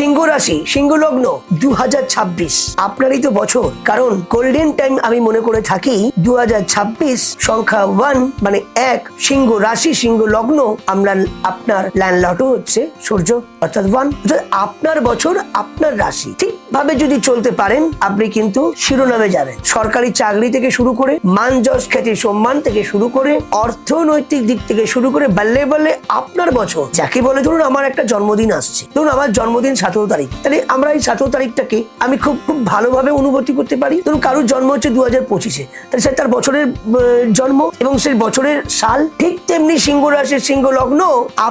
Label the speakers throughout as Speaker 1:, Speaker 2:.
Speaker 1: সিংহ রাশি সিংহ লগ্ন দু হাজার ছাব্বিশ। আপনারই তো বছর। কারণ গোল্ডেন টাইম আমি মনে করে থাকি দু সংখ্যা ওয়ান মানে এক, সিংহ রাশি সিংহ লগ্ন আমরা আপনার ল্যান্ডলটও হচ্ছে, সূর্য, অর্থাৎ ওয়ান আপনার বছর, আপনার রাশি। ঠিক ভাবে যদি চলতে পারেন, আপনি কিন্তু শিরোনামে যাবেন। সরকারি চাকরি থেকে শুরু করে মান যশ খ্যাতি সম্মান থেকে শুরু করে, অর্থনৈতিক দিক থেকে শুরু করে বাল্লে বাল্লে আপনার বছর। যাকে বলে, ধরুন আমার একটা জন্মদিন আসছে। ধরুন আমার জন্মদিন সতেরো তারিখ। তাহলে আমরা এই সতেরো তারিখটাকে আমি খুব খুব ভালোভাবে অনুভূতি করতে পারি। ধরুন কারোর জন্ম হচ্ছে দু হাজার পঁচিশে। তাহলে সে তার বছরের জন্ম এবং সেই বছরের সাল ঠিক তেমনি সিংহ রাশির সিংহ লগ্ন,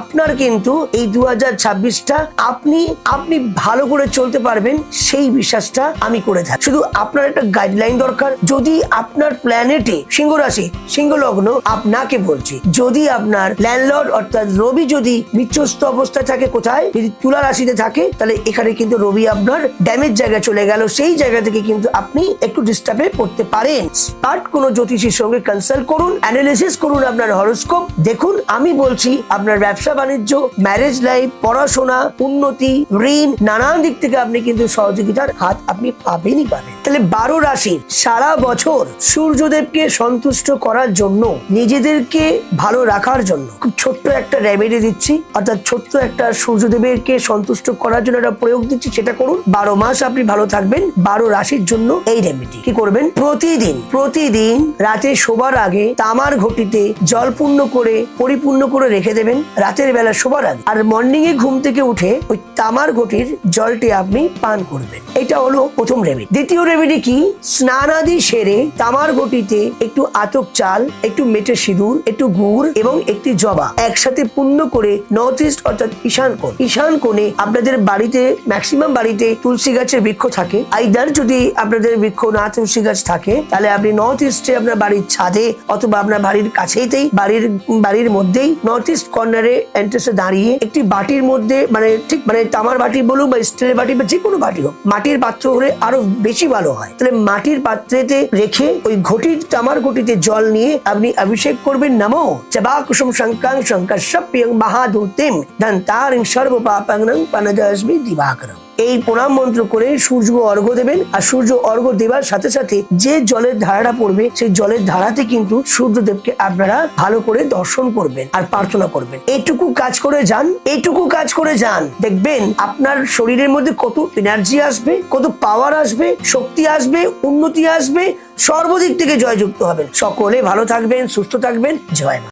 Speaker 1: আপনার কিন্তু এই দু হাজার ছাব্বিশটা আপনি আপনি ভালো করে চলতে পারবেন, সেই বিশ্বাসটা আমি করে থাকি। শুধু আপনার একটা গাইডলাইন দরকার। যদি আপনার প্ল্যানেটে সিংহ রাশি, সিংহ লগ্ন, আপনাকে বলছি, যদি আপনার ল্যান্ডলর্ড অর্থাৎ রবি যদি নিচস্ত অবস্থায় থাকে কোথায়, যদি তুলা রাশিতে থাকে, তাহলে এখানে কিন্তু রবি আপনার ড্যামেজ জায়গায় চলে গেল। সেই জায়গা থেকে কিন্তু আপনি একটু ডিস্টার্বে পড়তে পারেন। স্মার্ট কোনো জ্যোতিষীর সঙ্গে কনসাল্ট করুন অ্যানালিসিস করুন আপনার হরোস্কোপ দেখুন, আমি বলছি, আপনার ব্যবসা, বাণিজ্য ম্যারেজ লাইফ পড়াশোনা, উন্নতি, ঋণ, নানান দিক থেকে আপনি কিন্তু সহযোগিতার হাত আপনি পাবেনই পাবেন। তাহলে বারো রাশির সারা বছর সূর্যদেবকে সন্তুষ্ট করার জন্য, নিজেদেরকে ভালো রাখার জন্য, খুব ছোট্ট একটা রেমেডি দিচ্ছি। অর্থাৎ ছোট্ট একটা সূর্যদেবেরকে সন্তুষ্ট করার জন্য একটা প্রয়োগ দিচ্ছি সেটা করুন। বারো মাস আপনি ভালো থাকবেন। বারো রাশির জন্য এই রেমেডি কি করবেন? প্রতিদিন প্রতিদিন রাতে শোবার আগে তামার ঘটিতে জল পূর্ণ করে, পরিপূর্ণ করে রেখে দেবেন। রাতের বেলা শোবার আগে। আর মর্নিং এ ঘুম থেকে উঠে ওই তামার ঘটির জলটি আপনি পান করবেন। এটা হলো প্রথম রেমেডি দ্বিতীয় রেমেডি কি? স্নানাদি সেরে তামার ঘটিতে একটু আতক চাল, একটু মেটে সিঁদুর, একটু গুড় এবং একটি জবা একসাথে পূর্ণ করে নর্থ ইস্ট অর্থাৎ ঈশান কোণ। ঈশান কোণে আপনাদের বাড়িতে ম্যাক্সিমাম বাড়িতে তুলসী গাছের বৃক্ষ থাকে। আইদার যদি আপনাদের বৃক্ষ না তুলসী গাছ থাকে, তাহলে আপনি নর্থ ইস্টে আপনার বাড়ির ছাদে অথবা আপনার বাড়ির কাছেইতেই বাড়ির বাড়ির মধ্যেই নর্থ ইস্ট কর্নারে এন্ট্রেসে দাঁড়িয়ে একটি বাটির মধ্যে মানে ঠিক মানে তামার বাটি বলুক বা স্টিলের বাটি বা যে কোনো বাটি হোক, মাটির পাত্র হলে আরও বেশি ভালো হয়। তাহলে মাটির পাত্রেতে রেখে ওই ঘটির, তামার ঘটিতে জল নিয়ে আপনি অভিষেক করবেন নমো জবা কুসুম শঙ্কাং শঙ্কর সপ্যং মহাদূতিম ধন তার সর্ব পাপাং পানজাসমি দিবাকরম এই প্রণাম মন্ত্র করে সূর্য অর্ঘ্য দেবেন আর সূর্য অর্ঘ্য দেওয়ার সাথে সাথে যে জলের ধারাটা পড়বে, সেই জলের ধারাতে কিন্তু সূর্যদেবকে আপনারা ভালো করে দর্শন করবেন আর প্রার্থনা করবেন। এইটুকু কাজ করে যান এইটুকু কাজ করে যান। দেখবেন আপনার শরীরের মধ্যে কত এনার্জি আসবে, কত পাওয়ার আসবে, শক্তি আসবে, উন্নতি আসবে, সর্বদিক থেকে জয়যুক্ত হবেন। সকলে ভালো থাকবেন, সুস্থ থাকবেন। জয় মা।